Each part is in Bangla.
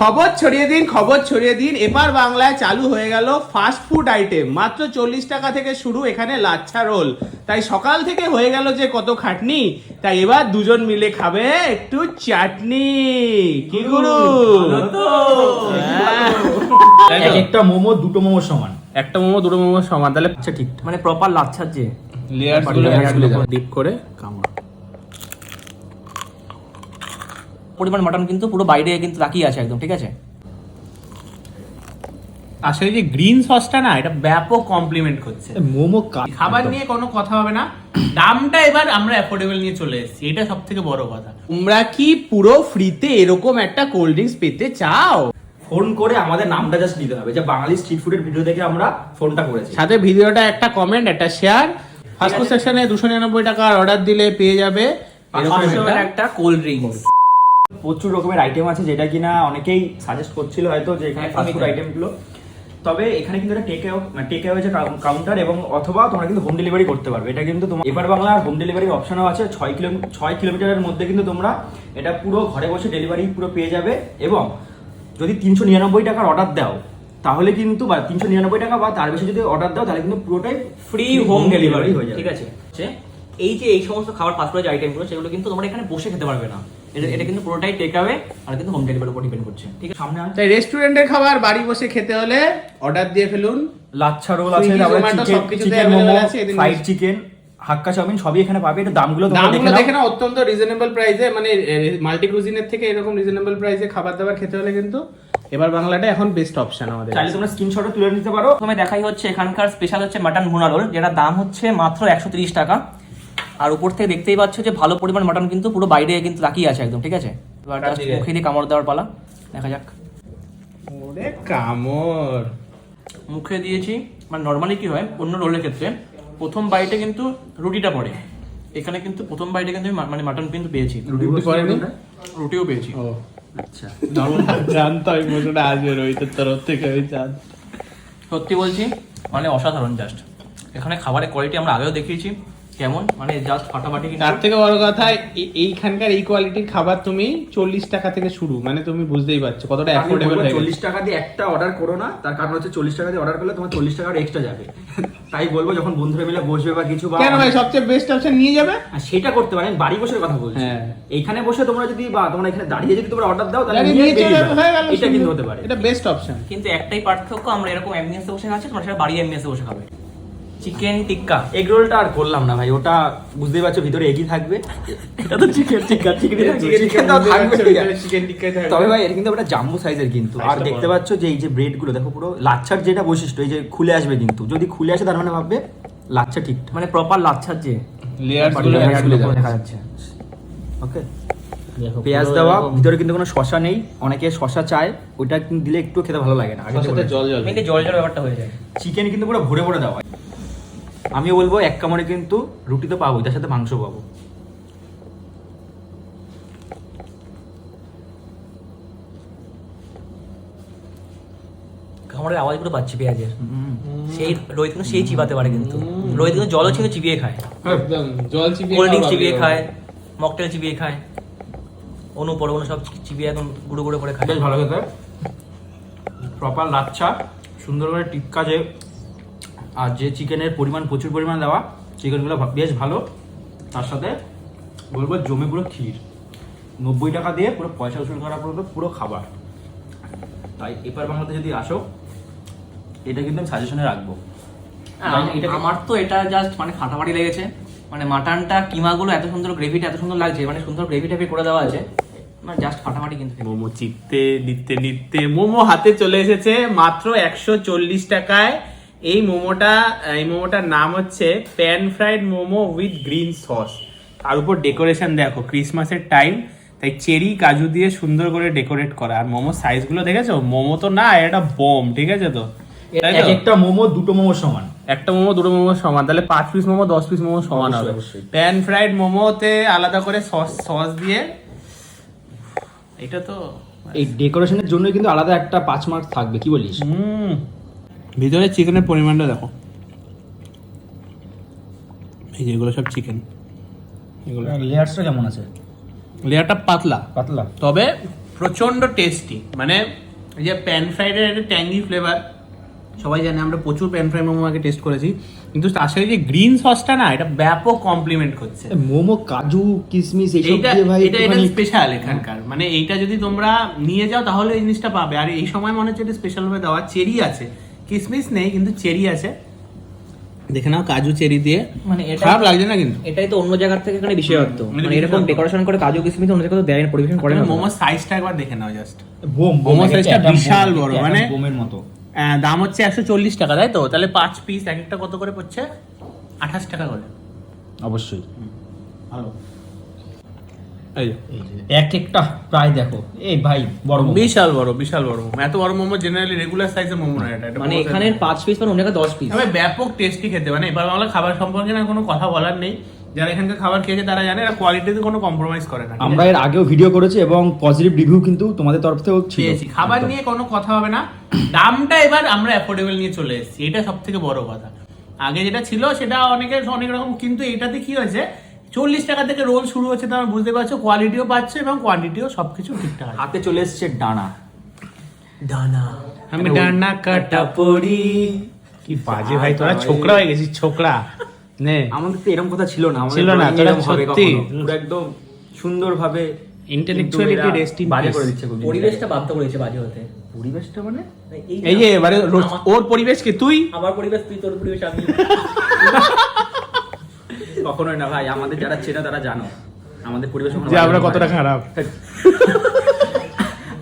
খবর ছড়িয়ে দিন খবর ছড়িয়ে দিন। এবার বাংলায় চালু হয়ে গেল ফাস্ট ফুড আইটেম মাত্র চল্লিশ টাকা থেকে শুরু এখানে লাচ্ছা রোল। তাই সকাল থেকে হয়ে গেল যে কত খাটনি তাই এবার দুজন মিলে খাবে একটু চাটনি। কি গুরু? হ্যাঁ। একটা মোমো দুটো মোমো সমান। একটা মোমো দুটো মোমো সমান। তাহলে আচ্ছা ঠিক। মানে প্রপার লাচ্ছার যে লেয়ার। ডিপ করে কামড়। পরিমাণ মাটন কিন্তু পুরো বাইরে কিন্তু তাকিয়ে আছে একদম ঠিক আছে? আসলে যে গ্রিন সসটা না এটা ব্যাপক কমপ্লিমেন্ট করছে। মোমো খাবার নিয়ে কোনো কথা হবে না। দামটা এবার আমরা অ্যাফোর্ডেবল নিয়ে চলে এসেছি। এটা সব থেকে বড় কথা। তোমরা কি পুরো ফ্রিতে এরকম একটা কোল্ড ড্রিঙ্কস পেতে চাও? ফোন করে আমাদের নামটা জাস্ট দিতে হবে। যে বাঙালি স্ট্রিট ফুডের ভিডিও দেখে আমরা ফোনটা করেছি। সাথে ভিডিওটা একটা কমেন্ট একটা শেয়ার ফার্স্ট সেকশনে দুশো নিরানব্বই টাকার অর্ডার দিলে পেয়ে যাবে। এরকম একটা কোল্ড ড্রিঙ্কস প্রচুর রকমের আইটেম আছে যেটা কিনা অনেকেই সাজেস্ট করছিল হয়তো যে এখানে একদমই ফাস্ট ফুড তাই। আইটেমগুলো তবে এখানে কিন্তু এটা টেক টেক অ্যাওয়ে যে কাউন্টার এবং অথবা তোমরা কিন্তু হোম ডেলিভারি করতে পারবে। এটা কিন্তু তোমার এবার বাংলার হোম ডেলিভারির অপশনও আছে ছয় কিলো ছয় কিলোমিটারের মধ্যে কিন্তু তোমরা এটা পুরো ঘরে বসে ডেলিভারি পুরো পেয়ে যাবে এবং যদি তিনশো নিরানব্বই টাকার অর্ডার দাও তাহলে কিন্তু বা তিনশো নিরানব্বই টাকা বা তার বেশি যদি অর্ডার দাও তাহলে কিন্তু পুরোটাই ফ্রি হোম ডেলিভারি হয়ে যাবে। ঠিক আছে। এই যে এই সমস্ত খাবার ফাস্ট ফুডের আইটেমগুলো সেগুলো কিন্তু তোমরা এখানে বসে খেতে পারবে না। এটা কিন্তু পুরোটাই টেক আওয়ে আর কিন্তু হোম ডেলিভারির উপর ডিপেন্ড করছে। ঠিক আছে? সামনে আছে তাই রেস্টুরেন্টের খাবার বাড়ি বসে খেতে হলে অর্ডার দিয়ে ফেলুন। লাচ্ছা রোল আছে chicken momo fried chicken Hakka chow mein সবই এখানে পাবে এটা দামগুলো দেখে দামগুলো দেখে না অত্যন্ত রিজনেবল প্রাইসে মানে মাল্টি ক্রুজিনের থেকে এরকম রিজনেবল প্রাইসে খাবার দাবার খেতে হলে কিন্তু এবার বাংলাটা এখন বেস্ট অপশন আমাদের চাইলে তোমরা স্ক্রিনশটও তুলে নিতে পারো। প্রথমে দেখাই হচ্ছে এখানকার স্পেশাল হচ্ছে মাটন ভুনা রোল যেটা দাম হচ্ছে মাত্র একশো তিরিশ টাকা। আর উপর থেকে দেখতেই পাচ্ছ যে ভালো পরিমাণ মাটন কিন্তু পুরো বাইরে কিন্তু তাকিয়ে আছে একদম ঠিক আছে? এবার মুখে দিয়ে কামড় দেওয়ার পালা দেখা যাক। ওরে কামড়। মুখে দিয়েছি মানে নর্মালি কি হয় অন্য রোলের ক্ষেত্রে প্রথম বাইটে কিন্তু রুটিটা পড়ে। এখানে কিন্তু প্রথম বাইটে কিন্তু আমি মানে মাটন কিন্তু পেয়েছি। রুটি পড়েনি? রুটিও পেয়েছি। ও আচ্ছা। জানতো আমি মোটরটা আসবে রোহিতের তরফ থেকে আমি সত্যি বলছি মানে অসাধারণ জাস্ট এখানে খাবারের কোয়ালিটি আমরা আগেও দেখিয়েছি। কেমন? মানে জাস্ট ফাটাফাটি তার থেকে বড় কথা এইখানকার এই কোয়ালিটির খাবার তুমি চল্লিশ টাকা থেকে শুরু। মানে তুমি বুঝতেই পারছ কতটা অ্যাফোর্ডেবল হয়ে চল্লিশ টাকা দিয়ে একটা অর্ডার করো না তার কারণ হচ্ছে চল্লিশ টাকা দিয়ে অর্ডার করলে তোমার চল্লিশ টাকার এক্সট্রা যাবে। তাই বলব যখন বন্ধুরা মিলে বসবে বা কিছু বা কেন ভাই সবচেয়ে বেস্ট অপশন নিয়ে যাবে? আর সেটা করতে পারে বাড়ি বসে কথা বলছি। হ্যাঁ। এইখানে বসে তোমরা যদি বা তোমরা এখানে দাঁড়িয়ে যদি তোমরা অর্ডার দাও তাহলে এটা কিন্তু হতে পারে। এটা বেস্ট অপশন কিন্তু একটাই পার্থক্য আমরা এরকম অ্যাম্বিয়েন্সে বসে খাচ্ছি তোমরা সেটা বাড়ি অ্যাম্বিয়েন্সে বসে খাবে। চিকেন টিক্কা এগ রোলটা আর করলাম না ভাই ওটা বুঝতেই পারছ ভিতরে এগই থাকবে। এটা তো চিকেন টিক্কা চিকেন চিকেন তো থাকবে চিকেন টিক্কাই তবে ভাই এটা কিন্তু একটা জাম্বু সাইজের কিন্তু। আর দেখতে। পাচ্ছ যে এই যে ব্রেডগুলো দেখো পুরো লাচ্ছার যেটা বৈশিষ্ট্য এই যে খুলে আসবে কিন্তু। যদি খুলে আসে তার মানে ভাববে লাচ্ছা ঠিক। মানে প্রপার লাচ্ছার যে লেয়ারগুলো। দেখা যাচ্ছে। ওকে পেঁয়াজ দেওয়া ভিতরে কিন্তু কোনো শশা নেই। অনেকে শশা চায় ওইটা কিন্তু দিলে একটু খেতে ভালো লাগে না। জল জল জল জল ব্যাপারটা হয়ে যায়। চিকেন কিন্তু পুরো ভরে ভরে দেওয়া আমিও বলব এক কামড়ে কিন্তু রুটি তো পাবো তার সাথে মাংস পাবো। খাবারের আওয়াজগুলো পাচ্ছি পেঁয়াজের। সেই রোহিত কিন্তু সেই চিবাতে পারে কিন্তু। রোহিত কিন্তু জলও ছিল চিবিয়ে খায়। একদম জল চিবিয়ে কোল্ড ড্রিঙ্কস চিবিয়ে খায় মকটেল চিবিয়ে খায় অনু পর অনু সব চিবিয়ে এখন গুঁড়ো গুঁড়ো করে খায়। বেশ ভালো খেতে। প্রপার লাচ্ছা সুন্দর করে টিক্কা যে আর যে চিকেনের পরিমাণ প্রচুর পরিমাণ দেওয়া চিকেনগুলো বেশ ভালো। তার সাথে বলব জমে পুরো ক্ষীর। নব্বই টাকা দিয়ে পুরো পয়সা উসুল করা পুরো পুরো খাবার। তাই এপার বাংলাতে যদি আসো এটা কিন্তু আমি সাজেশনে রাখব আমার তো এটা জাস্ট মানে ফাটাফাটি লেগেছে। মানে মাটনটা কিমাগুলো এত সুন্দর গ্রেভিটা এত সুন্দর লাগছে মানে সুন্দর গ্রেভি টাইপের করে দেওয়া আছে মানে জাস্ট ফাটাফাটি কিন্তু মোমো চিপতে নিতে নিতে মোমো হাতে চলে এসেছে মাত্র একশো চল্লিশ টাকায়। এই মোমোটা এই মোমোটার নাম হচ্ছে pan fried momo with green sauce তার উপর ডেকোরেশন দেখো ক্রিসমাসের টাইম তাই চেরি কাজু দিয়ে সুন্দর করে ডেকোরেট করা। আর মোমো সাইজগুলো দেখেছ? মোমো তো না এটা বোম ঠিক আছে তো? একটা মোমো দুটো মোমো সমান। একটা মোমো দুটো মোমো সমান। তাহলে পাঁচ পিস মোমো দশ পিস মোমো সমান হবে। প্যান ফ্রাইড মোমোতে আলাদা করে সস সস দিয়ে এটা তো এই ডেকোরেশনের জন্য কিন্তু আলাদা একটা পাঁচ মার্ক থাকবে কি বলিস? হুম। ভিতরে চিকেনের পরিমাণটা দেখো। এই যে এগুলো সব চিকেন এগুলো। লেয়ারসটা কেমন আছে? লেয়ারটা পাতলা। পাতলা। তবে প্রচণ্ড টেস্টি মানে এই যে প্যান ফ্রাইডের একটা ট্যাঙ্গি ফ্লেভার সবাই জানে আমরা প্রচুর প্যান ফ্রাই মোমো আগে টেস্ট করেছি। কিন্তু তার সাথে যে গ্রিন সসটা না এটা ব্যাপক কমপ্লিমেন্ট করছে। মোমো কাজু কিশমিশ এইসব দিয়ে ভাই এটা এটা স্পেশাল এখানকার। মানে এইটা যদি তোমরা নিয়ে যাও তাহলে এই জিনিসটা পাবে। আর এই সময় মনে হচ্ছে এটা স্পেশাল ভাবে দেওয়া। চেরি আছে। কিসমিস নেই কিন্তু চেরি আছে। দেখে নাও কাজু চেরি দিয়ে। মানে এটা খারাপ লাগছে না কিন্তু। এটাই তো অন্য জায়গার থেকে এখানে বিশেষত্ব মানে মানে এরকম। ডেকোরেশন করে কাজু কিশমিশ অন্য জায়গায় তো দেয় না, পরিবেশন করে না মোমোর সাইজটা একবার দেখে নাও জাস্ট বোম মোমো সাইজটা বিশাল বড়, মানে- বোমের মতো। আহ, দাম হচ্ছে একশো চল্লিশ টাকা তাই তো? তাহলে পাঁচ পিস এক একটা কত করে পড়ছে? আঠাশ টাকা করে। অবশ্যই। ভালো। এক একটা প্রায় দেখো। এই ভাই বড় বিশাল বড় বিশাল বড় মোমো। এত বড় মোমো জেনারেলি রেগুলার সাইজের মোমো না এটা। মানে এখানে পাঁচ পিস মানে দশ পিস তবে ব্যাপক টেস্টি খেতে। মানে এবার বাংলা খাবার সম্পর্কে না কোনো কথা বলার নেই। যারা এখানকার খাবার খেয়েছে তারা জানে এরা কোয়ালিটিতে কোনো কম্প্রোমাইজ করে না আমরা এর আগেও ভিডিও করেছি এবং পজিটিভ রিভিউ কিন্তু তোমাদের তরফ থেকেও ছিল। পেয়েছি। খাবার নিয়ে কোনো কথা হবে না। দামটা এবার আমরা অ্যাফোর্ডেবল নিয়ে চলে এসেছি। এটা সব থেকে বড় কথা। আগে যেটা ছিল সেটা অনেকে অনেক রকম কিন্তু এটাতে কি হয়েছে চল্লিশ টাকা থেকে রোল শুরু হচ্ছে তোমরা বুঝতে পারছ কোয়ালিটিও পাচ্ছ এবং কোয়ান্টিটিও সবকিছু ঠিকঠাক হাতে চলে এসছে ডানা। দানা আমি ডান্না কাটা পড়ি। কি বাজে ভাই তোরা ছোকরা হয়ে গেছিস ছোকরা। নে। আমাদের তো এরকম কথা ছিল না ছিল না, তোরা সত্যি। একদম সুন্দরভাবে এরা বাজে করে দিচ্ছে পরিবেশটা বাধ্য করেছে বাজে হতে পরিবেশটা মানে? এই যে এবারে ওর পরিবেশ কি তুই? আমার পরিবেশ তুই তোর পরিবেশ আমি কখনোই না ভাই আমাদের যারা চেনা তারা জানো। আমাদের পরিবেশ যে আমরা কতটা খারাপ।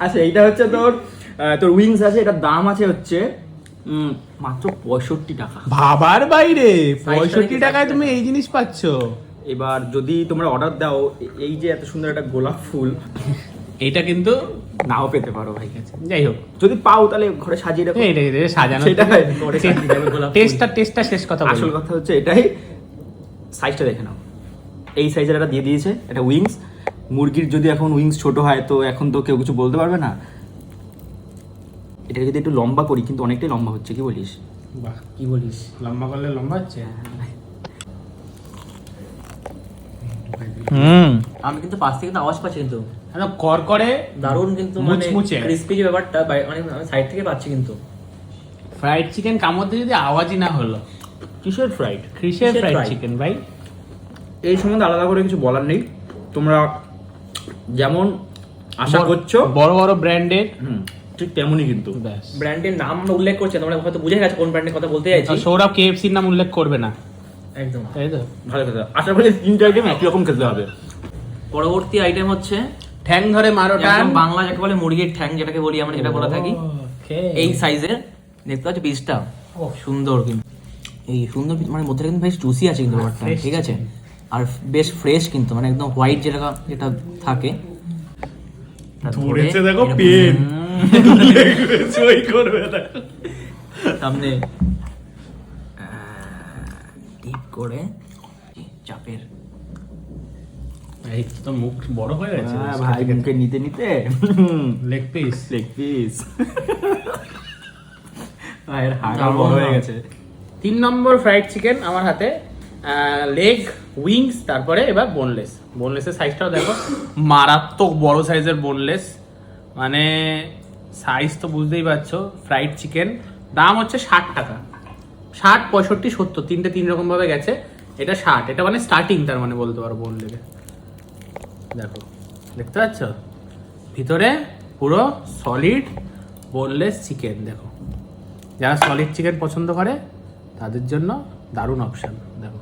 আচ্ছা এইটা হচ্ছে তোর তোর উইংস আছে এটার দাম আছে হচ্ছে মাত্র পঁয়ষট্টি টাকা। ভাবার বাইরে পঁয়ষট্টি টাকায় তুমি এই জিনিস পাচ্ছ। এবার যদি তোমরা অর্ডার দাও এই যে এত সুন্দর একটা গোলাপ ফুল এটা কিন্তু নাও পেতে পারো ভাই। কাছে যাই হোক। যদি পাও তাহলে ঘরে সাজিয়ে রাখো। এটা সাজানো। টেস্টটা টেস্টটা শেষ কথা আসল কথা হচ্ছে এটাই। সাইজটা দেখে নাও। এই সাইজের একটা দিয়ে দিয়েছে এটা উইংস মুরগির যদি এখন উইংস ছোট হয় তো এখন তো কেউ কিছু বলতে পারবে না। এটা যদি একটু লম্বা করি কিন্তু অনেকটাই লম্বা হচ্ছে কি বলিস? বাহ কি বলিস? লম্বা করলে লম্বা হচ্ছে? হুম। আমি কিন্তু পাশ থেকে তো আওয়াজ পাচ্ছি কিন্তু। একদম কর করে দারুণ কিন্তু মানে মুচমুচে। ক্রিস্পি যে ব্যাপারটা মানে আমি সাইড থেকে পাচ্ছি কিন্তু। ফ্রাইড চিকেন কামড়তে যদি আওয়াজই না হলো। কিসের ফ্রাইড কিসের ফ্রাইড চিকেন ভাই? এই সম্বন্ধে আলাদা করে কিছু বলার নেই। তোমরা যেমন আশা করছ বড় বড় ব্র্যান্ডের ঠিক তেমনই কিন্তু। ব্র্যান্ডের নাম উল্লেখ করছি তোমরা হয়তো বুঝে গেছো কোন ব্র্যান্ডের কথা বলতে চাইছি সৌরভ কেএফসির নাম উল্লেখ করবে না। একদম। তাই তো? ভালো কথা। আশা করি তিনটা আইটেম একই রকম খেতে হবে। পরবর্তী আইটেম হচ্ছে ঠ্যাং ধরে মারো টান। বাংলা যাকে বলে মুরগির ঠ্যাং যেটাকে বলি আমরা যেটা বলে থাকি। এই সাইজের দেখতে পাচ্ছ পিসটা সুন্দর কিন্তু। এই সুন্দর মানে মধ্যে কিন্তু বেশ জুসি আছে কিন্তু ব্যাপারটা ঠিক আছে? আর বেশ ফ্রেশ কিন্তু মানে একদম হোয়াইট যেটা যেটা থাকে। ধরেছে দেখো পেন। সই করবে না। সামনে ডিপ করে চাপের। এই তো মুখ বড় হয়ে গেছে। হ্যাঁ, ভাই মুখে নিতে নিতে। লেগ পিস লেগ পিস ভাইয়ের হাড় দারুণ বড় হয়ে। গেছে। তিন নম্বর ফ্রাইড চিকেন আমার হাতে লেগ উইংস তারপরে এবার বোনলেস বোনলেসের সাইজটাও দেখো, মারাত্মক বড় সাইজের বোনলেস মানে সাইজ তো বুঝতেই পারছ ফ্রাইড চিকেন দাম হচ্ছে ষাট টাকা। ষাট, পঁয়ষট্টি, সত্তর, তিনটে তিন রকম ভাবে গেছে। এটা ষাট, এটা মানে স্টার্টিং তার মানে বলতে পারো বোনলেসে দেখো, দেখতে পাচ্ছ? ভিতরে পুরো সলিড বোনলেস চিকেন দেখো। যারা সলিড চিকেন পছন্দ করে তাদের জন্য দারুণ অপশন দেখো।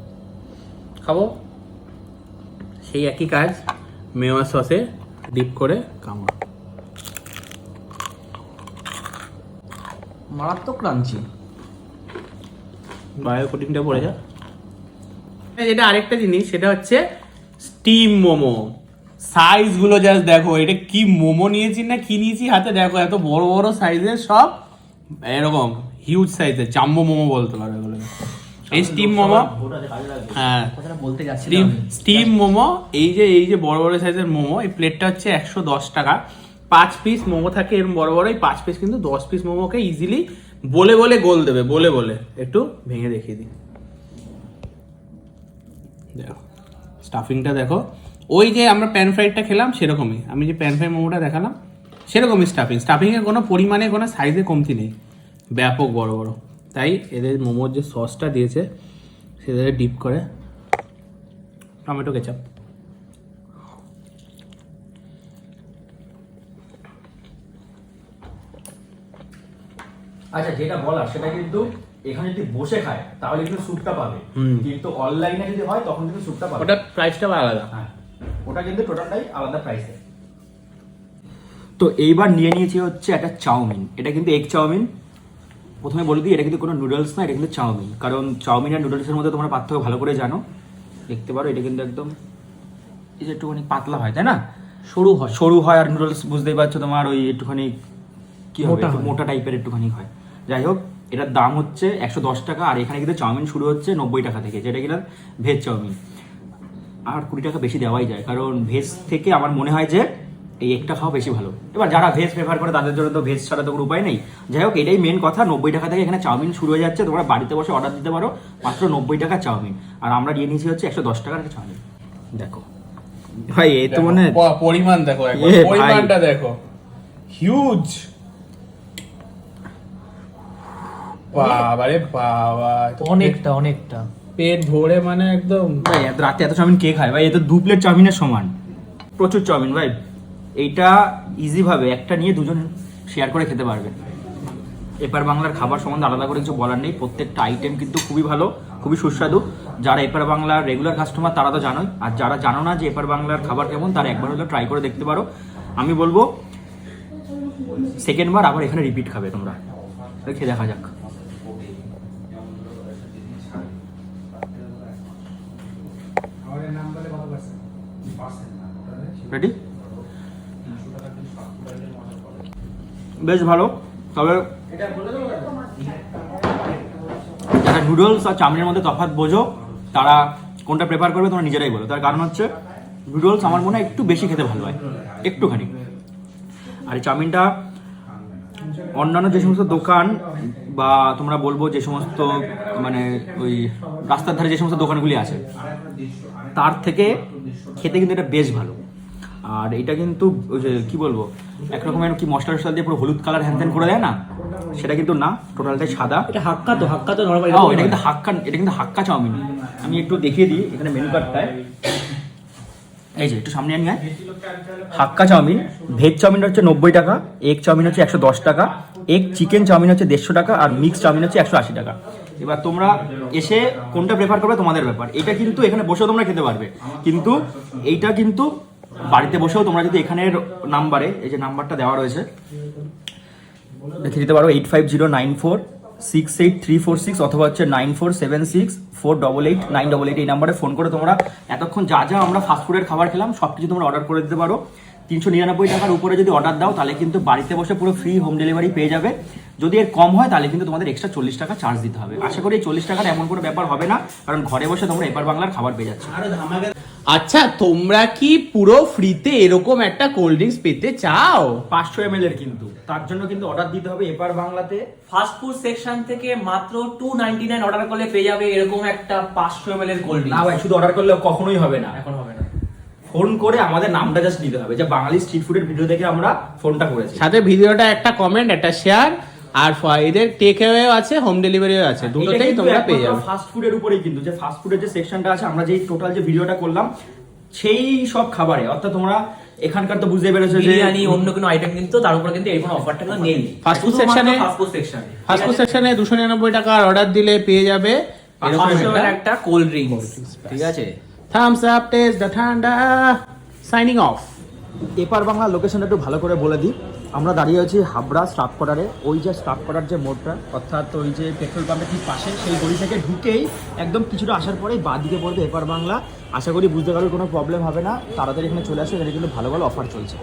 খাব? সেই একই কাজ মেওয়া সসে ডিপ করে কামড় মারাত্মক ক্রাঞ্চি। বায়ো কোটিংটা পড়ে যা। যেটা আরেকটা জিনিস সেটা হচ্ছে স্টিম মোমো। সাইজগুলো জাস্ট দেখো এটা কি মোমো নিয়েছি না কি নিয়েছি হাতে? দেখো এত বড় বড় সাইজের সব এরকম হিউজ সাইজের জাম্বো মোমো বলতে পারো এগুলো এই স্টিম মোমো হ্যাঁ। বলতে স্টিম স্টিম মোমো এই যে এই যে বড় বড় সাইজের মোমো এই প্লেটটা হচ্ছে একশো দশ টাকা। পাঁচ পিস মোমো থাকে এরকম বড় বড় এই পাঁচ পিস কিন্তু দশ পিস মোমোকে ইজিলি বলে বলে গোল দেবে বলে বলে। একটু ভেঙে দেখিয়ে দিই। দেখো স্টাফিংটা দেখো। ওই যে আমরা প্যান ফ্রাইডটা খেলাম সেরকমই। আমি যে প্যান ফ্রাই মোমোটা দেখালাম সেরকমই স্টাফিং স্টাফিংয়ের কোনো পরিমাণে কোনো সাইজে কমতি নেই। ব্যাপক বড় বড়। তাই এদের মোমোর যে সসটা দিয়েছে সেটাকে ডিপ করে টমেটো কেচাপ আচ্ছা যেটা বলার সেটা কিন্তু এখানে যদি বসে খায় তাহলে কিন্তু স্যুপটা পাবে। হুম। কিন্তু অনলাইনে যদি হয় তখন কিন্তু স্যুপটা পাবে। ওটা প্রাইসটা আলাদা। হ্যাঁ। ওটা কিন্তু টোটালটাই আলাদা প্রাইসে তো এইবার নিয়ে নিয়েছি হচ্ছে একটা চাউমিন। এটা কিন্তু এগ চাউমিন। প্রথমে বলে দিই এটা কিন্তু কোনো নুডলস না এটা কিন্তু চাউমিন। কারণ চাউমিন আর নুডলসের মধ্যে তোমরা পার্থক্য ভালো করে জানো। দেখতে পারো এটা কিন্তু একদম এই যে একটুখানি পাতলা হয় তাই না? সরু হয়। সরু হয় আর নুডলস বুঝতেই পারছ তোমার ওই একটুখানি কি হবে? মোটা টাইপের একটুখানি হয়। যাই হোক এটার দাম হচ্ছে একশো দশ টাকা আর এখানে কিন্তু চাউমিন শুরু হচ্ছে নব্বই টাকা থেকে যেটা কিনা ভেজ চাউমিন। আর কুড়ি টাকা বেশি দেওয়াই যায় কারণ ভেজ থেকে আমার মনে হয় যে এই একটা খাওয়া বেশি ভালো। এবার যারা ভেজ প্রেফার করে তাদের জন্য তো ভেজ ছাড়া তো কোনো উপায় নেই। যাই হোক এটাই মেন কথা। নব্বই টাকা থেকে এখানে চাউমিন শুরু হয়ে যাচ্ছে। তোমরা বাড়িতে বসে অর্ডার দিতে পারো। মাত্র নব্বই টাকা চাউমিন। আর আমরা নিয়ে নিয়েছি হচ্ছে একশো দশ টাকার একটা চাউমিন। দেখো। ভাই এই তো মনে পরিমাণ দেখো। পরিমাণটা দেখো। হিউজ বাবারে বাবা অনেকটা অনেকটা। পেট ভরে মানে একদম ভাই এত রাতে এত চাউমিন কে খায়? ভাই এ তো দু প্লেট চাউমিনের সমান। প্রচুর চাউমিন ভাই। এইটা ইজিভাবে একটা নিয়ে দুজন শেয়ার করে খেতে পারবে। এপার বাংলার খাবার সম্বন্ধে আলাদা করে কিছু বলার নেই, প্রত্যেকটা আইটেম কিন্তু খুবই ভালো, খুবই সুস্বাদু। যারা এপার বাংলার রেগুলার কাস্টমার তারা তো জানোই। আর যারা জানো না যে এপার বাংলার খাবার কেমন, তারা একবার হলেও ট্রাই করে দেখতে পারো। আমি বলব সেকেন্ডবার আবার এখানে রিপিট খাবে তোমরা। খেয়ে দেখা যাক। রেডি বেশ ভালো। তবে যারা নুডলস আর চাউমিনের মধ্যে তফাৎ বোঝো, তারা কোনটা প্রেফার করবে তোমরা নিজেরাই বলো। তার কারণ হচ্ছে নুডলস আমার মনে হয় একটু বেশি খেতে ভালো হয়, একটুখানি। আর এই চাউমিনটা অন্যান্য যে সমস্ত দোকান বা তোমরা বলব যে সমস্ত মানে ওই রাস্তার ধারে যে সমস্ত দোকানগুলি আছে, তার থেকে খেতে কিন্তু এটা বেশ ভালো। আর এটা কিন্তু ওই যে কি বলব একরকমের কি মশলা টসলা দিয়ে পুরো হলুদ কালার হ্যান করে দেয় না? সেটা কিন্তু না টোটালটাই সাদা। এটা হাক্কা তো হাক্কা তো নরমাল ও, এটা কিন্তু হাক্কা এটা কিন্তু হাক্কা চাউমিন। আমি একটু দেখিয়ে দিই এখানে মেনু কার্ডটায় এই যে একটু সামনে আনি। হাক্কা চাউমিন ভেজ চাউমিন হচ্ছে নব্বই টাকা এগ চাউমিন হচ্ছে একশো দশ টাকা এগ চিকেন চাউমিন হচ্ছে দেড়শো টাকা আর মিক্স চাউমিন হচ্ছে একশো আশি টাকা। এবার তোমরা এসে কোনটা প্রেফার করবে তোমাদের ব্যাপার। এটা কিন্তু এখানে বসেও তোমরা খেতে পারবে। কিন্তু এইটা কিন্তু বাড়িতে বসেও তোমরা যদি এখানের নাম্বারে, এই যে নাম্বারটা দেওয়া রয়েছে, লিখে দিতে পারো eight five zero nine four six eight three four six অথবা হচ্ছে nine four seven six four double eight nine double eight এই নাম্বারে ফোন করে তোমরা এতক্ষণ যা যা আমরা ফাস্টফুডের খাবার খেলাম সব কিছু তোমরা অর্ডার করে দিতে পারো। তিনশো নিরানব্বই টাকার উপরে যদি অর্ডার দাও, তাহলে কিন্তু বাড়িতে বসে পুরো ফ্রি হোম ডেলিভারি পেয়ে যাবে। যদি এর কম হয়, তাহলে কিন্তু তোমাদের এক্সট্রা চল্লিশ টাকা চার্জ দিতে হবে। আশা করি চল্লিশ টাকার এমন কোনো ব্যাপার হবে না, কারণ ঘরে বসে তোমরা এপার বাংলার খাবার পেয়ে যাচ্ছ। আচ্ছা তোমরা কি পুরো ফ্রিতে এরকম একটা কোল্ড ড্রিঙ্কস পেতে চাও? পাঁচশো এম এর কিন্তু। তার জন্য কিন্তু অর্ডার দিতে হবে এপার বাংলাতে। ফাস্ট ফুড সেকশন থেকে মাত্র টু নাইনটি নাইন অর্ডার করলে পেয়ে যাবে এরকম একটা পাঁচশো এম এর কোল্ড না ভাই শুধু অর্ডার করলে কখনোই হবে না। এখন হবে না। ফোন করে আমাদের নামটা জাস্ট নিতে হবে। যে বাঙালি স্ট্রিট ফুডের ভিডিও দেখে আমরা ফোনটা করেছি। সাথে ভিডিওটা একটা কমেন্ট একটা শেয়ার আর এদের টেক অ্যাওয়েও আছে হোম ডেলিভারিও আছে। দুটোতেই তোমরা পেয়ে যাবে। ফাস্ট ফুডের উপরেই কিন্তু যে ফাস্ট ফুডের যে সেকশনটা আছে আমরা যেই টোটাল যে ভিডিওটা করলাম সেই সব খাবারে অর্থাৎ তোমরা এখানকার তো বুঝতে পেরেছ যে বিরিয়ানি অন্য কোনো আইটেম কিন্তু তার উপরে কিন্তু এই কোনো অফারটা কিন্তু নেই। food section এ- fast food section fast food সেকশনে দুশো নিরানব্বই টাকার অর্ডার দিলে পেয়ে যাবে। এরকম একটা কোল্ড ড্রিঙ্কস ঠিক আছে? থামস আপ টেস্ট দ্য ঠান্ডা সাইনিং অফ এপার বাংলা লোকেশনটা একটু ভালো করে বলে দিই। আমরা দাঁড়িয়ে আছি হাবড়া স্টাফ কোয়ার্টারে ওই যে স্টাফ কোয়ার্টার যে মোড়টা, অর্থাৎ ওই যে পেট্রোল পাম্পের ঠিক পাশে, সেই গলি থেকে ঢুকেই একদম কিছুটা আসার পরেই বাঁ দিকে পড়বে এপার বাংলা। আশা করি বুঝতে পারবে, কোনো প্রবলেম হবে না। তাড়াতাড়ি এখানে চলে আসে, এখানে কিন্তু ভালো ভালো অফার চলছে।